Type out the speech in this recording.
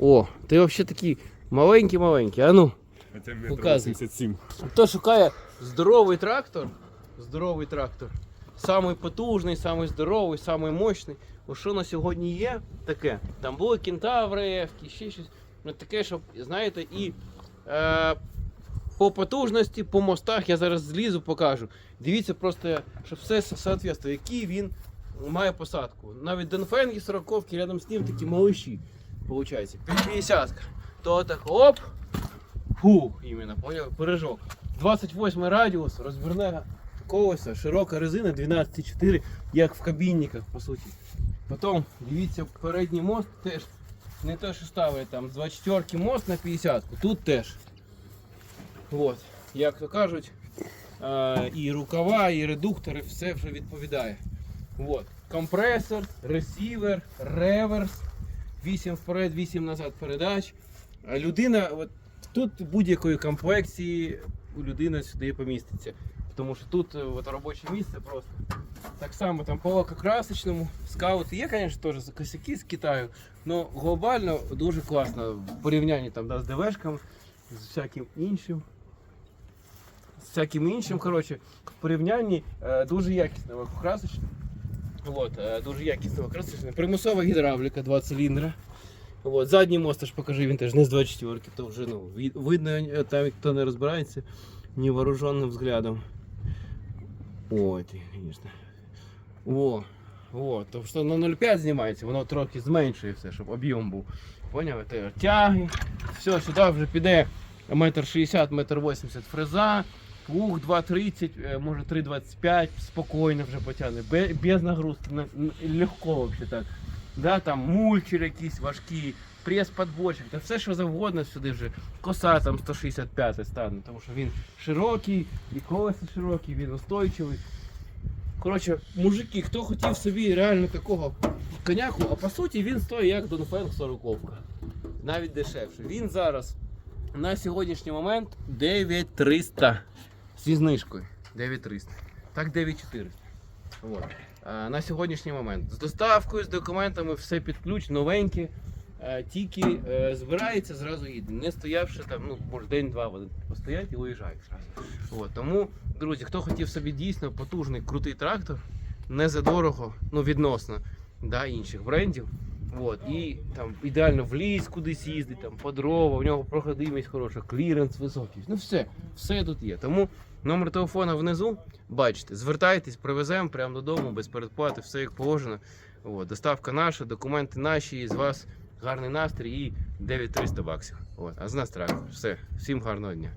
О, ти взагалі такий маленький-маленький. А ну, Хоча метр Показуй. 87. хто шукає здоровий трактор, здоровий трактор, самий потужний, самий здоровий, самий мощний. О, що на сьогодні є таке? Там були кентаври, Ефки, ще щось. Ну таке, щоб, знаєте, і е, по потужності, по мостах я зараз злізу, покажу. Дивіться просто, щоб все соответствує, який він має посадку. Навіть Денфенги 40 рядом з ним такі малыші. Получається. 50 То так оп. Фу, іменно, поняв? Пиріжок. 28 радіус, розбірне колеса, широка резина 12,4, як в кабінниках, по суті. Потім, дивіться, передній мост теж не те, що ставить там з 24 мост на 50, тут теж. От, як то кажуть, і рукава, і редуктори, все вже відповідає. От. Компресор, ресівер, реверс, 8 вперед, 8 назад передач. Людина, от, тут будь-якої комплекції у людини сюди поміститься. Тому що тут е, от, робоче місце просто. Так само там по лакокрасочному. Скаути є, звісно, теж косяки з Китаю. але глобально дуже класно в порівнянні там, да, з ДВшками, з всяким іншим. З всяким іншим, коротше, в порівнянні е, дуже якісно лакокрасочне. От, е, дуже якісно лакокрасочне. Примусова гідравліка, два циліндри. От, задній мост теж покажи, він теж не з 24 то вже ну, видно, е, там хто не розбирається невооруженим взглядом. Ой, ти, звісно. О, о, то що на 0,5 знімається, воно трохи зменшує все, щоб об'єм був. Поняв? Тяги. Все, сюди вже піде метр 60, метр 80 фреза, плуг 2,30, е, може 3,25, спокійно вже потягне, без нагрузки, легко взагалі так. Да, там мульчер якийсь важкий, прес подборщик, та все що завгодно сюди вже. Коса там 165 стане, тому що він широкий, і колеса широкі, він устойчивий. Коротше, мужики, хто хотів собі реально такого коняку, а по суті він стоїть як Донфенг 40 навіть дешевше. Він зараз на сьогоднішній момент 9300 зі знижкою. 9300. Так 9400. От. А, на сьогоднішній момент. З доставкою, з документами, все під ключ, новеньке. Е, Тільки е, збирається, зразу їде. Не стоявши там, ну, може день-два вони постоять і уїжджають зразу. От, тому, друзі, хто хотів собі дійсно потужний, крутий трактор, не за дорого, ну відносно да, інших брендів. От, і там ідеально в ліс кудись їздить, там по дрова, у нього проходимість хороша, кліренс високий. Ну все, все тут є. Тому номер телефона внизу, бачите, звертайтесь, привеземо прямо додому, без передплати, все як положено. От, доставка наша, документи наші, і з вас гарний настрій і 9300 баксів. От, а з нас трактор. Все, всім гарного дня.